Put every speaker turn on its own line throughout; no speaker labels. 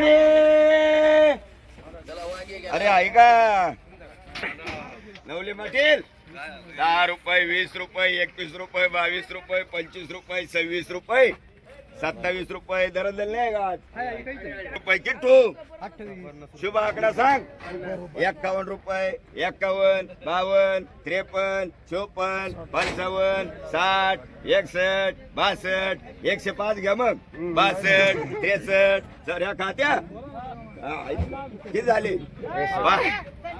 म्हणे अरे ऐका नवले मटेल दहा रुपये वीस रुपये एकवीस रुपये बावीस रुपये पंचवीस रुपये सव्वीस रुपये. सत्तावीस रुपये दर दिले का रुपये किट्टू. शुभ आकडा सांग. एक्कावन्न रुपये एक्कावन्न बावन्न त्रेपन्न चोपन्न पंचावन्न साठ एकसष्ट बासष्ट एकशे पाच घ्या मग. बासष्ट त्रेसष्ट. सर ह्या खात्या किती झाले?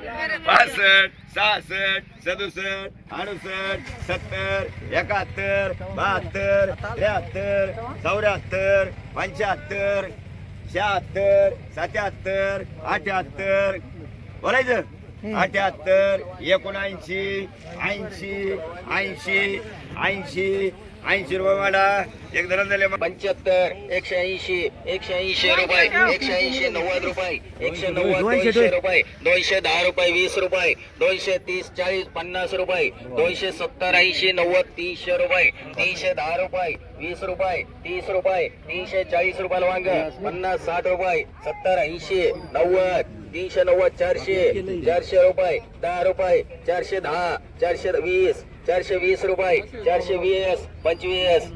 पासष्ट सहासष्ट सदुसष्ट अडुसष्ट सत्तर एकाहत्तर बहात्तर त्र्याहत्तर चौऱ्याहत्तर पंच्याहत्तर शहात्तर सत्याहत्तर अठ्याहत्तर. बोलायचं? अठ्याहत्तर एकोणऐंशी ऐंशी ऐंशी ऐंशी ऐंशी रुपये मला एक धरण दिले
पंच्याहत्तर एकशे ऐंशी एकशे ऐंशी रुपये एकशे ऐंशी नव्वद रुपये एकशे नव्वद दोनशे रुपये दोनशे दहा रुपये वीस रुपये दोनशे तीस चाळीस पन्नास रुपये दोनशे सत्तर ऐंशी नव्वद तीनशे रुपये तीनशे दहा रुपये वीस रुपये तीस रुपये तीनशे चाळीस रुपयाला वांग पन्नास साठ रुपये सत्तर ऐंशी नव्वद तीनशे नव्वद चारशे चारशे रुपये दहा रुपये चारशे दहा चारशे वीस चारशे वीस रुपये चारशे वीस पंचवीस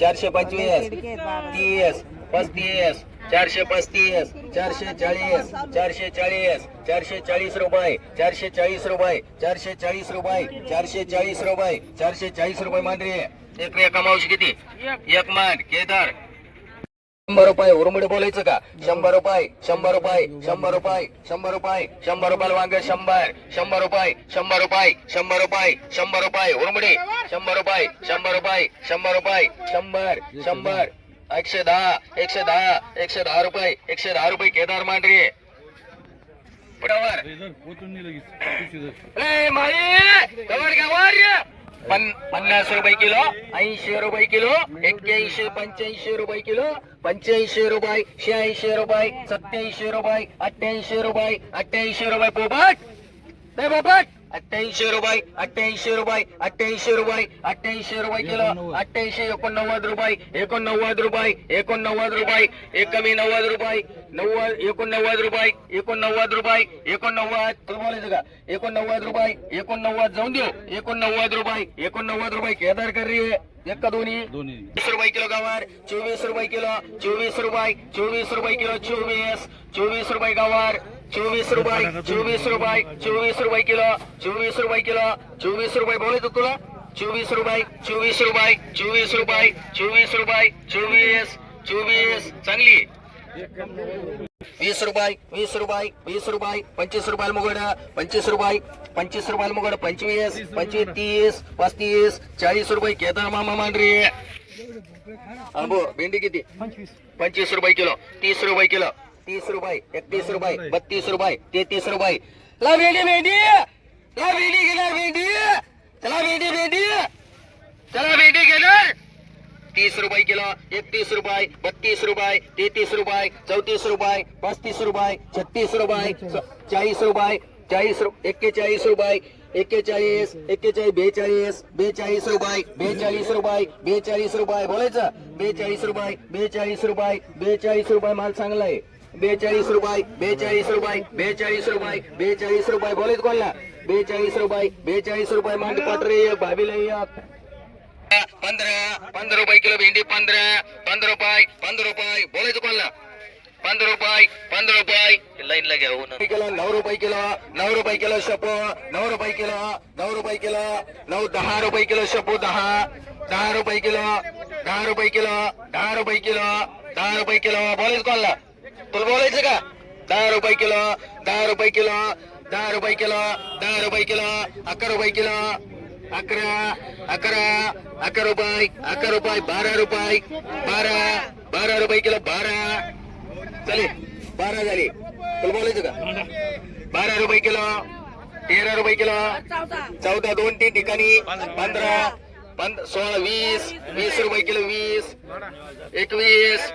चारशे पंचवीस तीस पस्तीस चारशे पस्तीस चारशे चाळीस चारशे चाळीस चारशे चाळीस रुपये चारशे चाळीस रुपये चारशे चाळीस रुपये चारशे चाळीस रुपये चारशे चाळीस रुपये मांडरी एक कमावशी किती? एक मान केदार. शंभर रुपये उरमुडे बोलायचं का शंभर रुपये शंभर रुपये शंभर रुपये शंभर रुपये शंभर रुपयाला वांग शंभर शंभर रुपये शंभर रुपये शंभर रुपये शंभर रुपये उरमुडे शंभर रुपये शंभर रुपये शंभर रुपये शंभर शंभर एकशे दहा एकशे दहा एकशे दहा रुपये एकशे दहा रुपये केदार मांडरे पटावर माळी, कवर पण पन्नास रुपये किलो ऐंशी रुपये किलो एक्क्याऐंशी पंच्याऐंशी रुपये किलो पंच्याऐंशी रुपये शहाऐंशी रुपये सत्याऐंशी रुपये अठ्ठ्याऐंशी रुपये अठ्ठ्याऐंशी रुपये पोपट! नाही पोपट! अठ्ठ्याऐंशी रुपये अठ्ठ्याऐंशी रुपये अठ्ठ्याऐंशी रुपये अठ्ठ्याऐंशी रुपये किलो अठ्ठ्याऐंशी एकोणनव्वद रुपये एकोणनव्वद रुपये एकोणनव्वद रुपये एक कमी नव्वद रुपये नव्वद एकोणनव्वद रुपये एकोणनव्वद रुपये एकोणनव्वद तुला बोलायचं का? एकोणनव्वद रुपये एकोणनव्वद जाऊन देऊ. एकोणनव्वद रुपये एकोणनव्वद रुपये केदार कर एक का दोन्ही. वीस रुपये किलो गवार चोवीस रुपये किलो चोवीस रुपये चोवीस रुपये किलो चोवीस चोवीस रुपये गवार चोवीस रुपये चोवीस रुपये चोवीस रुपये किलो चोवीस रुपये किलो चोवीस रुपये बोलायचं तुला? चोवीस रुपये चोवीस रुपये चोवीस रुपये चोवीस रुपये चोवीस चोवीस. चांगली. वीस रुपये वीस रुपये वीस रुपये पंचवीस रुपयाला मुगड पंचवीस रुपये पंचवीस रुपयाला मुगड पंचवीस पंचवीस तीस पस्तीस चाळीस रुपये केदार मामा मांडरे. अबो भेंडी किती? पंचवीस रुपये किलो तीस रुपये किलो. तीस रुपये एकतीस रुपये बत्तीस रुपये तेहतीस रुपये. ला भेंडी भेंडी ला भेंडी घेणार भेंडी चला भेंडी भेंडी चला भेंडी घेणार तीस रुपये किलो एकतीस रुपये बत्तीस रुपये तेहतीस रुपये चौतीस रुपये पस्तीस रुपये छत्तीस रुपये चाळीस रुपये चाळीस एक्केचाळीस रुपये एक्केचाळीस एक्केचाळीस बेचाळीस बेचाळीस रुपये बेचाळीस रुपये बेचाळीस रुपये. बोलायचं? बेचाळीस रुपये बेचाळीस रुपये बेचाळीस रुपये माल चांगला आहे. बेचाळीस रुपये बेचाळीस रुपये बेचाळीस रुपये बेचाळीस रुपये बोलायचं कोणला बेचाळीस रुपये बेचाळीस रुपये मांड पाटरे एक भाभीला एक पंधरा पंधरा रुपये किलो भेंडी पंधरा पंधरा रुपये पंधरा रुपये बोलायचं कोणला पंधरा रुपये पंधरा रुपये लाईनला घ्या किलो नऊ रुपये किलो नऊ रुपये किलो शपो नऊ रुपये किलो नऊ रुपये किलो नऊ दहा रुपये किलो शपो दहा दहा रुपये किलो दहा रुपये किलो दहा रुपये किलो दहा रुपये किलो बोलायचं कोणला तुला बोलायचं का? दहा रुपये किलो दहा रुपये किलो दहा रुपये किलो दहा रुपये किलो अकरा रुपये किलो अकरा अकरा अकरा रुपये अकरा रुपये बारा रुपये बारा बारा रुपये किलो बारा. चले बारा झाली. तुला बोलायचं का? बारा रुपये किलो तेरा रुपये किलो चौदा दोन तीन ठिकाणी पंधरा सोळा वीस वीस रुपये किलो वीस एकवीस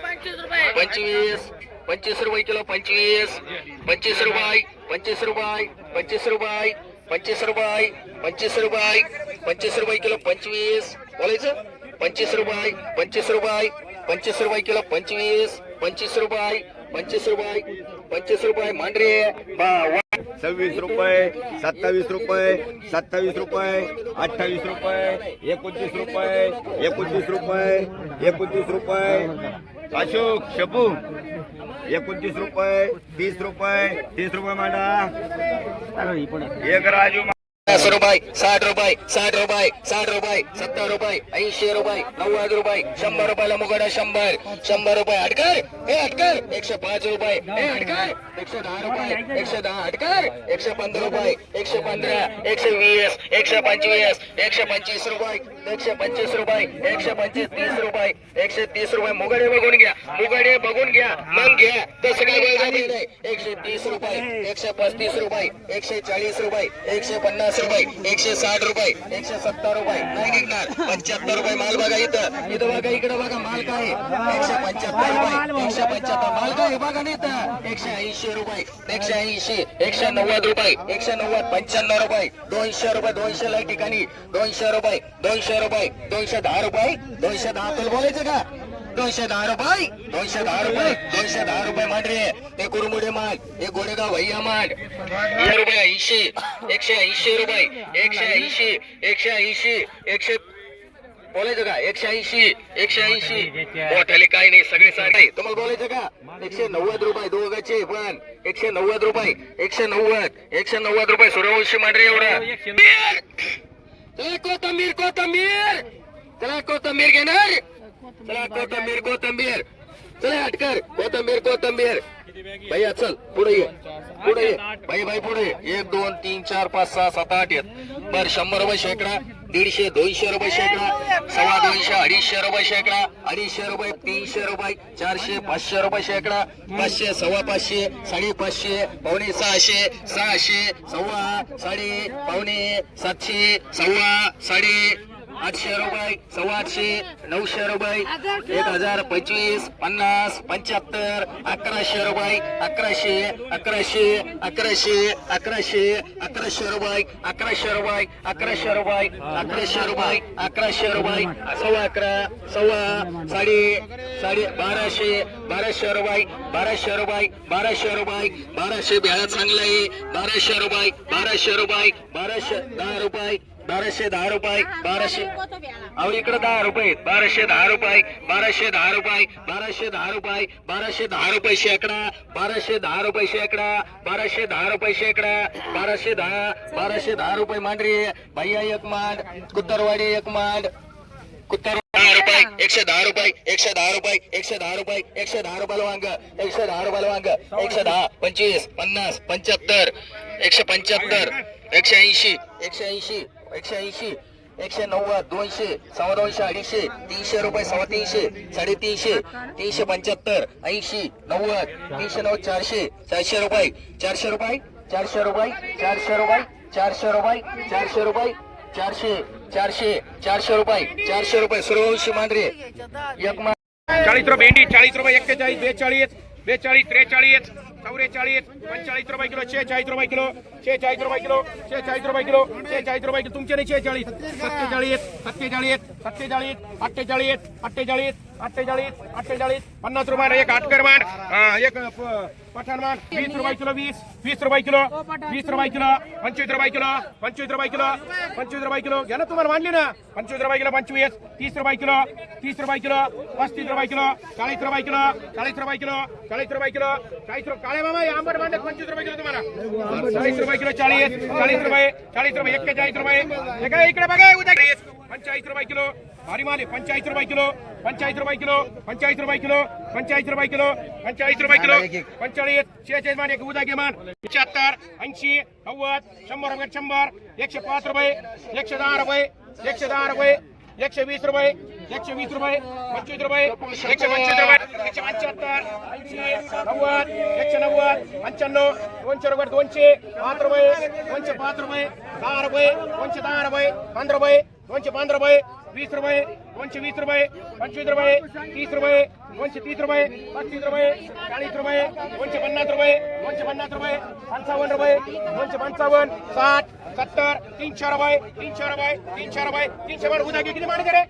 पंचवीस पंचवीस रुपये किलो पंचवीस पंचवीस रुपये पंचवीस रुपये पंचवीस रुपये पंचवीस रुपये पंचवीस रुपये पंचवीस रुपये किलो पंचवीस बोलायचं? पंचवीस रुपये पंचवीस रुपये पंचवीस रुपये किलो पंचवीस पंचवीस रुपये पंचवीस रुपये पंचवीस रुपये मांडरे बा-
सव्वीस रुपये सत्तावीस रुपये सत्तावीस रुपये अठ्ठावीस रुपये एकोणतीस रुपये एकोणतीस रुपये एकोणतीस रुपये. अशोक शबू एकोणतीस रुपये तीस रुपये तीस रुपये मांडा. एक राजू
पन्नास रुपये साठ रुपये साठ रुपये साठ रुपये सत्तर रुपये ऐंशी रुपये नव्वद रुपये शंभर रुपयाला मुगडा शंभर शंभर रुपये अटकर हे अटकर एकशे पाच रुपये हे अटकर एकशे दहा रुपये एकशे दहा अटकर एकशे पंधरा रुपये एकशे पंधरा एकशे वीस एकशे पंचवीस एकशे पंचवीस रुपये. एकशे पंचवीस रुपये एकशे पंचवीस तीस रुपये एकशे तीस रुपये मुगडे बघून घ्या मुगडे बघून घ्या मग घ्या तसं काय बळजबरी नाही एकशे तीस रुपये एकशे पस्तीस रुपये एकशे चाळीस रुपये एकशे पन्नास रुपये एकशे साठ रुपये एकशे सत्तर रुपये नाही निघणार पंच्याहत्तर रुपये माल बघा इथं इथं बघा इकडे बघा माल काय आहे? एकशे पंच्याहत्तर रुपये एकशे पंच्याहत्तर माल काय आहे? बघा नाही इथं एकशे ऐंशी रुपये एकशे ऐंशी एकशे नव्वद रुपये एकशे नव्वद पंच्याण्णव रुपये दोनशे रुपये दोनशे ला ठिकाणी दोनशे रुपये दोनशे रुपये. दोनशे दहा रुपये. दोनशे दहा तुला बोलायचं का? दोनशे दहा रुपये. दोनशे दहा रुपये. दोनशे दहा रुपये मांडरे ते कुरमुडे माल हे गोरेगाव भैया मांड. रुपये ऐंशी. एकशे ऐंशी रुपये. एकशे ऐंशी. एकशे ऐंशी. एकशे बोलायचं का? एकशे ऐंशी. एकशे ऐंशी. मोठ्याले काय नाही सगळे सारखे तुम्हाला बोलायचं का? एकशे नव्वद रुपये दोघाचे पण. एकशे नव्वद रुपये. एकशे नव्वद. एकशे नव्वद रुपये सूर्यवंशी मांडरे एवढा. चला कोथंबीर कोथंबीर! चला कोथंबीर घेणार! चला कोथंबीर कोथंबीर! चला हटकर कोथंबीर कोथंबीर! भैया चल पुढे ये. पुढे ये. भाई भाई पुढे एक दोन तीन चार पाच सहा सात आठ येत. बर शंभर रुपये शेकडा. दीडशे दोनशे रुपये शेकडा सव्वा दोनशे अडीचशे रुपये शेकडा अडीचशे रुपये तीनशे रुपये चारशे पाचशे रुपये शेकडा पाचशे सव्वा पाचशे साडेपाचशे पावणे सहाशे सहाशे सव्वा साडे पावणे सातशे सव्वा साडे आठशे रुपये सव्वा आठशे नऊशे रुपये एक हजार पंचवीस पन्नास पंच्याहत्तर अकराशे रुपये अकराशे अकराशे अकराशे अकराशे अकराशे रुपये अकराशे रुपये अकराशे रुपये अकराशे रुपये अकराशे रुपये सव्वा अकरा सव्वा साडे साडे बाराशे बाराशे रुपये बाराशे रुपये बाराशे रुपये बाराशे बेळा चांगला आहे बाराशे रुपये बाराशे रुपये बाराशे दहा रुपये बाराशे दहा रुपये बाराशे अहो इकडे दहा रुपये बाराशे दहा रुपये बाराशे दहा रुपये बाराशे दहा रुपये बाराशे दहा रुपये शेकडा बाराशे दहा रुपये शेकडा बाराशे दहा रुपये शेकडा बाराशे दहा बाराशे दहा रुपये मांडरी. भैया एक मांड कुत्तरवाडी एक मांड. कुत्तर दहा रुपये एकशे दहा रुपये एकशे दहा रुपये एकशे दहा रुपये एकशे दहा रुपयाला वांग एकशे दहा रुपयाला वांग एकशे दहा पंचवीस पन्नास पंच्याहत्तर एकशे पंच्याहत्तर एकशे ऐंशी एकशे ऐंशी. एकशे ऐंशी एकशे नव्वद दोनशे सव्वा दोनशे अडीचशे तीनशे रुपये सव्वा तीनशे साडेतीनशे तीनशे पंच्याहत्तर ऐंशी नव्वद तीनशे नव्वद चारशे चारशे रुपये चारशे रुपये चारशे रुपये चारशे रुपये चारशे रुपये चारशे रुपये चारशे चारशे चारशे रुपये चारशे रुपये सूर्यवंशी मांडरे एक मा
चाळीस रुपये भेंडी चाळीस रुपये एक्केचाळीस बेचाळीस बेचाळीस त्रेचाळीस चौवेचाळीस पंचेचाळीस रुपये किलो शेचाळीस रुपये किलो शेचाळीस रुपये किलो शेचाळीस रुपये किलो शेचाळीस रुपये किलो. तुमचे नाही शेचाळीस सत्तेचाळीस सत्तेचाळीस सत्तेचाळीस अठ्ठेचाळीस अठ्ठेचाळीस अठ्ठेचाळीस अठ्ठेचाळीस पन्नास रुपये एक आटकर मांड एक प- पठाण मांड वीस रुपये किलो वीस वीस रुपये किलो वीस रुपये किलो पंचवीस रुपये किलो पंचवीस रुपये किलो पंचवीस रुपये किलो घ्या ना तुम्हाला मांडली ना पंचवीस रुपये किलो पंचवीस तीस रुपये किलो तीस रुपये किलो पस्तीस रुपये किलो चाळीस रुपये किलो चाळीस रुपये किलो चाळीस रुपये किलो चाळीस रुपये काळे मामा हे आंबट मांडत पंचवीस रुपये किलो तुम्हाला चाळीस रुपये किलो चाळीस चाळीस रुपये चाळीस रुपये एक्केचाळीस रुपये हे काय इकडे बघा उद्या पंचाळीस रुपये किलो. भारी माल आहे. पंचाळीस रुपये किलो. पंचाळीस रुपये किलो. पंचाळीस रुपये किलो. पंचाळीस रुपये किलो. पंचाळीस रुपये किलो. पंचाळीस शेहेचाळीस मान एक उदा घे मान पंच्याहत्तर ऐंशी नव्वद शंभर रुपये शंभर. एकशे पाच रुपये. एकशे दहा रुपये. एकशे दहा रुपये. एकशे वीस रुपये. एकशे वीस रुपये. पंचवीस रुपये. एकशे पंचवीस रुपये. एकशे पंच्याहत्तर ऐंशी नव्वद एकशे नव्वद पंच्याण्णव दोनशे रुपये दोनशे. पाच रुपये. दोनशे पाच रुपये. दहा रुपये. दोनशे दहा रुपये. पंधरा रुपये. दोनशे पंधरा रुपये वीस रुपये दोनशे वीस रुपये पंचवीस रुपये तीस रुपये दोनशे तीस रुपये पस्तीस रुपये चाळीस रुपये दोनशे पन्नास रुपये दोनशे पन्नास रुपये पंचावन्न रुपये दोनशे पंचावन्न साठ सत्तर तीनशे रुपये तीनशे रुपये तीनशे रुपये तीनशे रुपये. उद्या किती मांडते रे?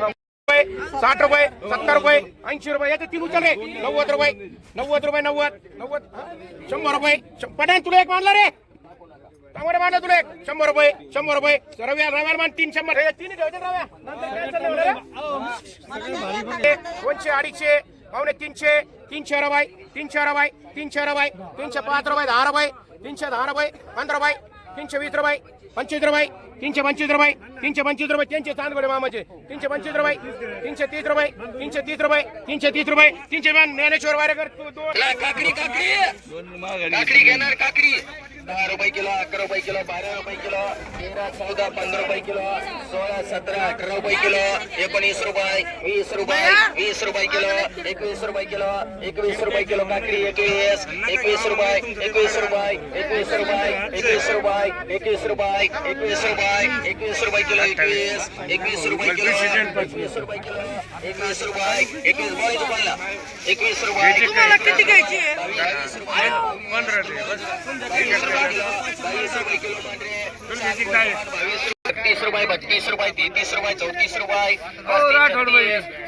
रुपये साठ रुपये सत्तर रुपये ऐंशी रुपये. याचे तीन उचल रे. नव्वद रुपये नव्वद रुपये नव्वद नव्वद शंभर रुपये शं- तुला एक मानला रे. चांगलं मानला तुला एक शंभर रुपये शंभर रुपये रव्या रव्याला मान तीन शंभर हे तीन ठेवते रव्या. दोनशे अडीचशे पावणे तीनशे तीनशे रुपये तीनशे रुपये तीनशे रुपये तीनशे पाच रुपये दहा रुपये तीनशे दहा रुपये पंधरा रुपये तीनशे वीस रुपये पंचवीस रुपये तीनशे पंचवीस रुपये तीनशे पंचवीस रुपये तीनशे चांदगडे मामाचे तीनशे पंचवीस रुपये तीनशे तीस रुपये तीनशे तीस रुपये तीनशे तीस रुपये तीनशे ज्ञानेश्वर वारेकर
काकडी काकडी काकडी घेणार काकडी दहा रुपये किलो अकरा रुपये किलो बारा रुपये किलो तेरा चौदा पंधरा रुपये किलो सोळा सतरा अठरा रुपये किलो एकोणीस रुपये वीस रुपये वीस रुपये किलो एकवीस रुपये किलो एकवीस रुपये किलो काकडी एकवीस एकवीस रुपये एकवीस रुपये एकवीस रुपये एकवीस रुपये एकवीस रुपये एकवीस रुपये एकवीस रुपये किलो एकवीस एकवीस रुपये किलो एकवीस रुपये किलो एकवीस रुपये एकवीस बोय दुकानला एकवीस रुपये
तुम्हाला किती घ्यायची
तीस रुपये बत्तीस रुपये तेहतीस रुपये चौतीस रुपये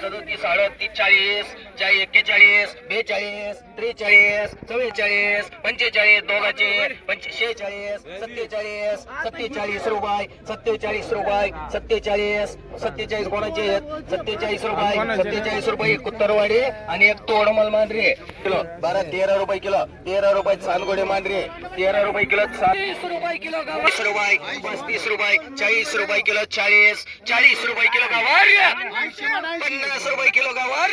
सदोतीस अडतीस चाळीस चाळीस एक्केचाळीस बेचाळीस त्रेचाळीस चव्वेचाळीस पंचेचाळीस दोघाचे शेहेचाळीस सत्तेचाळीस सत्तेचाळीस रुपये सत्तेचाळीस रुपये सत्तेचाळीस सत्तेचाळीस कोणाचे आहेत? सत्तेचाळीस रुपये सत्तेचाळीस रुपये कुत्तरवाडी आणि एक तोड मांढरे. किलो बारा तेरा रुपये किलो तेरा रुपये चांदगोडे मांढरे. तेरा रुपये किलो चाळीस रुपये किलो वीस रुपये पस्तीस रुपये चाळीस रुपये किलो चाळीस चाळीस रुपये किलो गावार. पन्नास रुपये किलो गावार.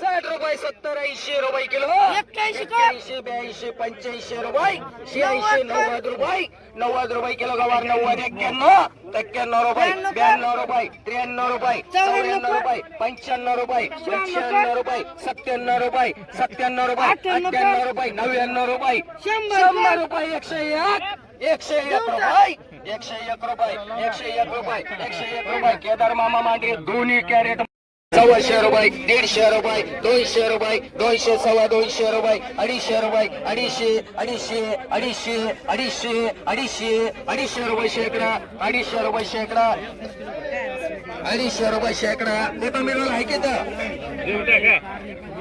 साठ रुपये सत्तर ऐंशी रुपये किलो.
एक्क्याऐंशी
ब्याऐंशी पंच्याऐंशी रुपये शहाऐंशी नव्वद रुपये नव्वद रुपये किलो गवार नव्वद एक्क्याण्णव एक्क्याण्णव रुपये ब्याण्णव रुपये त्र्याण्णव रुपये चौऱ्याण्णव रुपये पंच्याण्णव रुपये एकशे रुपये सत्त्याण्णव रुपये सत्त्याण्णव रुपये अठ्ठ्याण्णव रुपये नव्याण्णव रुपये
शंभर
शंभर रुपये एकशे एक एकशे एक रुपये एकशे एक रुपये एकशे एक रुपये एकशे एक रुपये केदार मामा मांडे दोन्ही कॅरेट सव्वाशे रुपये दीडशे रुपये दोनशे रुपये दोनशे सव्वा दोनशे रुपये अडीचशे रुपये अडीचशे अडीचशे अडीचशे अडीचशे अडीचशे अडीचशे रुपये शेकडा अडीचशे रुपये शेकडा अडीचशे रुपये शेकडा. मी पण मिळून आहे की तर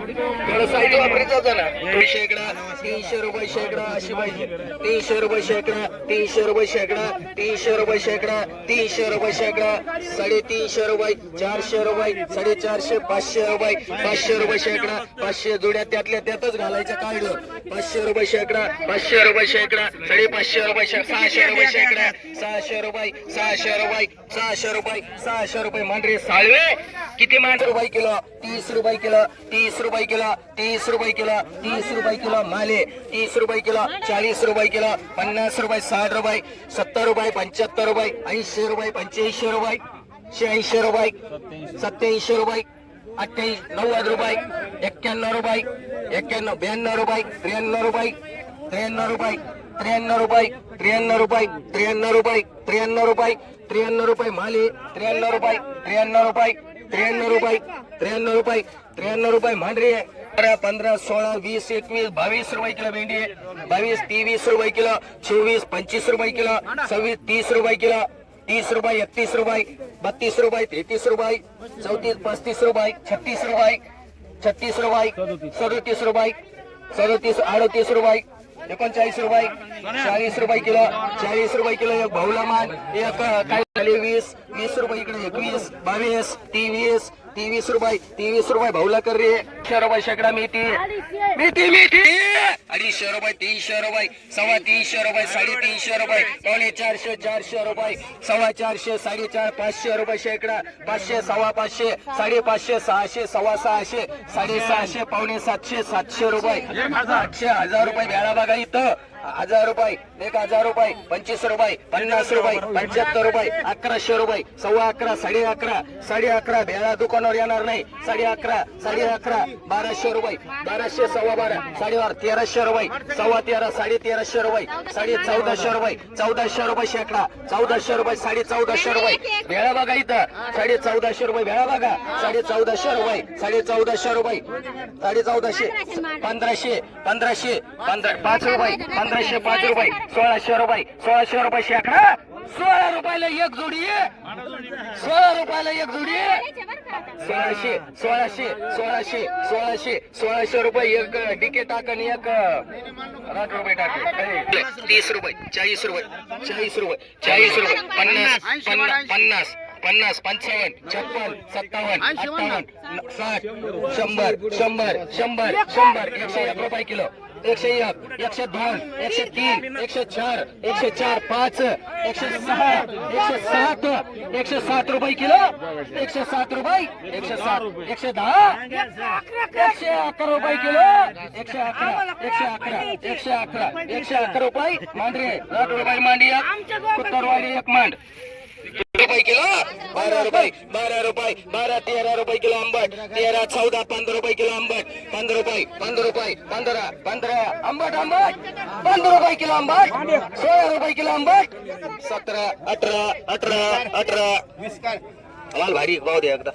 साईड वापरायचा होता ना तो शेकडा तीनशे रुपये शेकडा अशी पाहिजे तीनशे रुपये शेकडा तीनशे रुपये शेकडा तीनशे रुपये शेकडा तीनशे रुपये शेकडा साडेतीनशे रुपये चारशे रुपये साडेचारशे पाचशे रुपये पाचशे रुपये शेकडा पाचशे जुड्या त्यातल्या त्यातच घालायचं काढलं पाचशे रुपये शेकडा पाचशे रुपये शेकडा साडेपाचशे रुपये सहाशे रुपये शेकडा सहाशे रुपये सहाशे रुपये सहाशे रुपये सहाशे रुपये मांडरे साळवे किती मांडरे रुपये किलो तीस रुपये किलो तीस रुपये रुपये किलो तीस रुपये किलो तीस रुपये किलो माले तीस रुपये किलो चाळीस रुपये किलो पन्नास रुपये साठ रुपये सत्तर रुपये पंच्याहत्तर रुपये ऐंशी रुपये पंच्याऐंशी रुपये शहाऐंशी रुपये सत्याऐंशी रुपये अठ्ठ्याऐंशी नव्वद रुपये एक्क्याण्णव रुपये एक्क्याण्णव ब्याण्णव रुपये त्र्याण्णव रुपये त्र्याण्णव रुपये त्र्याण्णव रुपये त्र्याण्णव रुपये त्र्याण्णव रुपये त्र्याण्णव रुपये त्र्याण्णव रुपये माले त्र्याण्णव रुपये त्र्याण्णव रुपये त्र्याण्णव रुपये त्र्याण्णव रुपये त्र्याण्णव रुपये मांढरे अठरा पंधरा सोळा वीस एकवीस बावीस रुपये किलो भेंडी आहे. बावीस तेवीस रुपये किलो चोवीस पंचवीस रुपये किलो सव्वीस तीस रुपये किलो तीस रुपये एकतीस रुपये बत्तीस रुपये तेहतीस रुपये चौतीस पस्तीस रुपये छत्तीस रुपये छत्तीस रुपये सदोतीस रुपये सदोतीस अडतीस रुपये एकोणचाळीस रुपये चाळीस रुपये किलो चाळीस रुपये किलो एक भाऊला मान एक काय झाले वीस वीस रुपये इकडे एकवीस बावीस तेवीस तेवीस रुपये तेवीस रुपये भाऊला कर. रे एकशे रुपये शेकडा मेथी मेथी मेथी! अडीचशे रुपये तीनशे रुपये सव्वा तीनशे रुपये साडेतीनशे रुपये पावणे चारशे चारशे रुपये सव्वा चारशे साडेचार पाचशे रुपये शेकडा पाचशे सव्वा पाचशे साडेपाचशे सहाशे सव्वा सहाशे साडेसहाशे पावणे सातशे सातशे रुपये आठशे हजार रुपये भेळा बघा इथं. हजार रुपये एक हजार रुपये पंचवीस रुपये पन्नास रुपये पंच्याहत्तर रुपये अकराशे रुपये सव्वा अकरा साडे अकरा साडे अकरा भेळा दुकानावर येणार नाही. साडे अकरा साडे अकरा बाराशे रुपये बाराशे सव्वा बारा साडेबार तेराशे रुपये सव्वा तेरा साडे तेराशे रुपये साडे चौदाशे रुपये चौदाशे रुपये शेकडा चौदाशे रुपये साडे चौदाशे रुपये. भेळा बघा इथं. साडे चौदाशे रुपये भेळा बघा. साडे चौदाशे रुपये साडे चौदाशे रुपये साडे चौदाशे पंधराशे पंधराशे पंधरा पाच रुपये पंधराशे पाच रुपये सोळाशे रुपये सोळाशे रुपये शेकडा सोळा रुपयाला एक जोडी. सोळा रुपयाला एक जोडी. सोळाशे सोळाशे सोळाशे सोळाशे सोळाशे रुपये एक डिके टाक आणि एक आठ रुपये टाक. तीस रुपये चाळीस रुपये चाळीस रुपये चाळीस रुपये पन्नास पन्नास पन्नास पन्नास पंचावन्न छप्पन सत्तावन्न अठ्ठावन्न साठ शंभर शंभर शंभर शंभर एकशे एक रुपये किलो. एकशे एक एकशे दोन एकशे तीन एकशे चार एकशे चार पाच एकशे सहा एकशे सात एकशे सात रुपये किलो एकशे सात रुपये एकशे सात एकशे दहा एकशे अकरा रुपये किलो एकशे अकरा एकशे अकरा एकशे अकरा एकशे अकरा रुपये. मांडरे आठ रुपये मांडी एक मांड. रुपये किलो? बारा रुपये. बारा रुपये. बारा तेरा रुपये किलो आंबट. तेरा चौदा पंधरा रुपये किलो आंबट. पंधरा रुपये. पंधरा रुपये. पंधरा. पंधरा. आंबट आंबट. पंधरा रुपये किलो आंबट. सोळा रुपये किलो आंबट. सतरा अठरा अठरा अठरा. आम्हाला भारी. भाव द्या एकदा.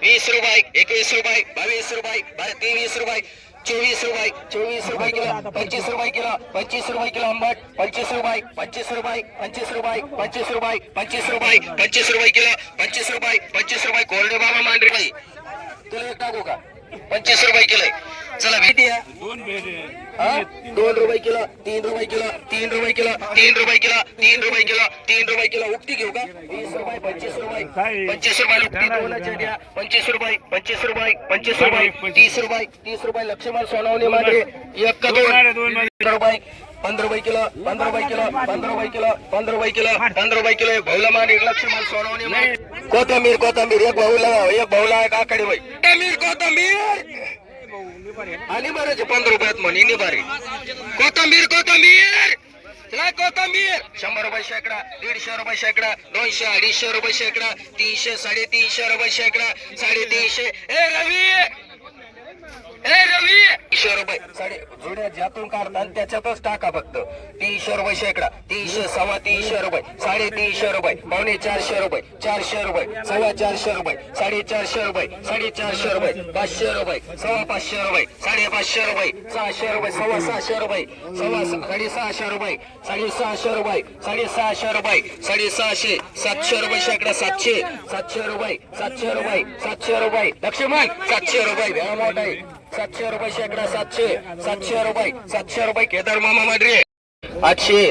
वीस रुपये. एकवीस रुपये. बावीस रुपये. तेवीस रुपये. चोवीस रुपये चोवीस रुपये किलो पंचवीस रुपये किलो पंचवीस रुपये किलो आंबट पंचवीस रुपये पंचवीस रुपये पंचवीस रुपये पंचवीस रुपये पंचवीस रुपये पंचवीस रुपये किलो पंचवीस रुपये पंचवीस रुपये कोरडे बाबा मांडरे बाई तुला एक टाकू का पंचवीस रुपये किलो आहे. चला भेटी. हा? दोन रुपये किलो तीन रुपये किलो तीन रुपये किलो तीन रुपये किलो तीन रुपये किलो तीन रुपये किलो. उक्ती घेऊ का? वीस रुपये पंचवीस रुपये. पंचवीस रुपये उक्ती दोनाच्या द्या पंचवीस रुपये पंचवीस रुपये पंचवीस रुपये तीस रुपये तीस रुपये. लक्ष्मण सोनवणे मांडरे एक दोन? पंधरा रुपये पंधरा रुपये किलो पंधरा रुपये किलो पंधरा रुपये किलो पंधरा रुपये किलो पंधरा रुपये किलो. एक भाऊला मान एक लक्ष्मण सोनवणे मान कोथंबीर कोथंबीर. एक भाऊला एक भाऊला एक आकडे बाई. कोथंबीर कोथंबीर. आणि बरेच पंधरा रुपयात म्हणे निभारी. कोथंबीर कोथंबीर! काय कोथंबीर! शंभर रुपये शेकडा दीडशे रुपये शेकडा दोनशे अडीचशे रुपये शेकडा तीनशे साडेतीनशे रुपये शेकडा साडेतीनशे. ए रवी! तीनशे रुपये. साडे जुड्या ज्यातून काढता त्याच्यातच टाका फक्त. तीनशे रुपये शेकडा. तीनशे सव्वा तीनशे रुपये. साडेतीनशे रुपये. पावणे चारशे रुपये. चारशे रुपये. सव्वा चारशे रुपये. साडेचारशे रुपये. साडेचारशे रुपये. पाचशे रुपये. सव्वा पाचशे रुपये. साडेपाचशे रुपये. सहाशे रुपये. सव्वा सहाशे रुपये. सव्वा साडेसहाशे रुपये. साडेसहाशे रुपये. साडेसहाशे रुपये. साडेसहाशे सातशे रुपये शेकडा. सातशे. सातशे रुपये. सातशे रुपये. सातशे रुपये. लक्ष्मण सातशे रुपये. मोठा आहे. सातशे रुपये शेकडा सातशे सातशे रुपये सातशे रुपये केदार मामा माडरे आठशे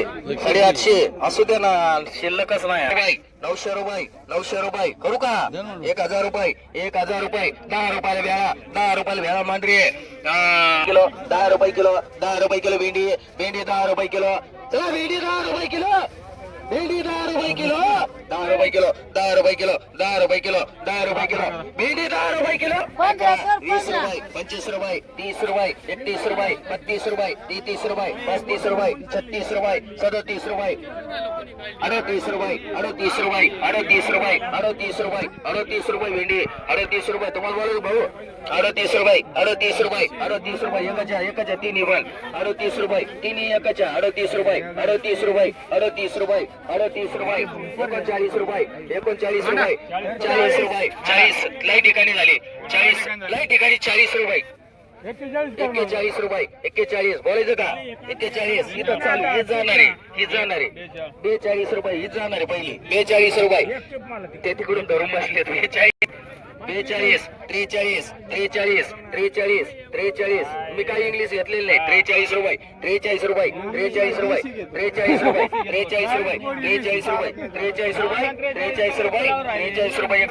साडेआठशे असू दे ना शिल्लकच नाही. नऊशे रुपये नऊशे रुपये. करू का? एक हजार रुपये एक हजार रुपये. दहा रुपयाला भेळा दहा रुपयाला भेळा मांडरी किलो दहा रुपये किलो दहा रुपये किलो भेंडी भेंडी दहा रुपये किलो. चला भेंडी दहा रुपये किलो. भेंडी दहा रुपये किलो. दहा रुपये किलो दहा रुपये किलो दहा रुपये किलो दहा रुपये किलो भेंडी दहा रुपये किलो वीस रुपये पंचवीस रुपये तीस रुपये एकतीस रुपये बत्तीस रुपये तेहतीस रुपये पस्तीस रुपये छत्तीस रुपये सदतीस रुपये अडतीस रुपये अडतीस रुपये अडतीस रुपये अडतीस रुपये अडतीस रुपये भेंडी अडतीस रुपये तुम्हाला बोलू भाऊ अडतीस रुपये अडतीस रुपये अडतीस रुपये एकाच्या एकाच्या तिन्ही पण अडतीस रुपये तिन्ही एकाच्या अडतीस रुपये अडतीस रुपये अडतीस रुपये अडतीस रुपये एकोणचाळीस रुपये एकोणचाळीस रुपये चाळीस रुपये. चाळीस लई ठिकाणी झाले. चाळीस लई ठिकाणी चाळीस रुपये. एक्केचाळीस रुपये. एक्केचाळीस बोलायचं का? एक्केचाळीस इथं चालू ही जाणार आहे ही जाणार. आहे बेचाळीस रुपये ही जाणार पहिली. बेचाळीस रुपये. ते. तिकडून धरून बसले बेचाळीस. बेचाळीस त्रेचाळीस त्रेचाळीस त्रेचाळीस त्रेचाळीस. मी काही इंग्लिश घेतलेली नाही. त्रेचाळीस रुपये त्रेचाळीस रुपये त्रेचाळीस रुपये त्रेचाळीस रुपये त्रेचाळीस रुपये त्रेचाळीस रुपये त्रेचाळीस रुपये त्रेचाळीस रुपये त्रेचाळीस रुपये.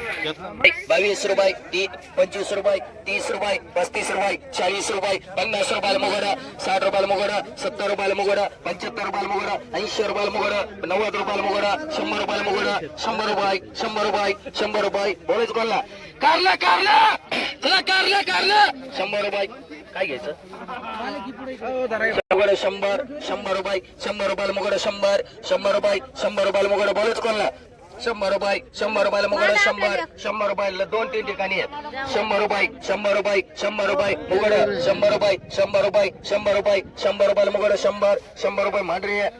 बावीस रुपये ती पंचवीस रुपये तीस रुपये पस्तीस रुपये चाळीस रुपये पन्नास रुपयाला मुगडा साठ रुपयाला मुगडा सत्तर रुपयाला मुघडा पंच्याहत्तर रुपयाला मुगडा ऐंशी रुपयाला मुगडा नव्वद रुपयाला मुगडा शंभर रुपयाला मुगडा शंभर रुपये शंभर रुपये शंभर रुपये. बोलायचं कोणला? कारला कारला! चला कारला कारला! शंभर रुपये. काय घ्यायचं? मुगडा शंभर शंभर रुपये शंभर रुपयाला मुगडा शंभर शंभर रुपये शंभर रुपयाला मुगडा बोलायचं कोणला? शंभर रुपये शंभर रुपयाला मुगडा शंभर शंभर रुपयाला दोन तीन ठिकाणी आहेत. शंभर रुपये शंभर रुपये शंभर रुपये मुगड शंभर रुपये शंभर रुपये शंभर रुपये शंभर रुपयाला मुगड शंभर शंभर रुपये मांडरी आहे.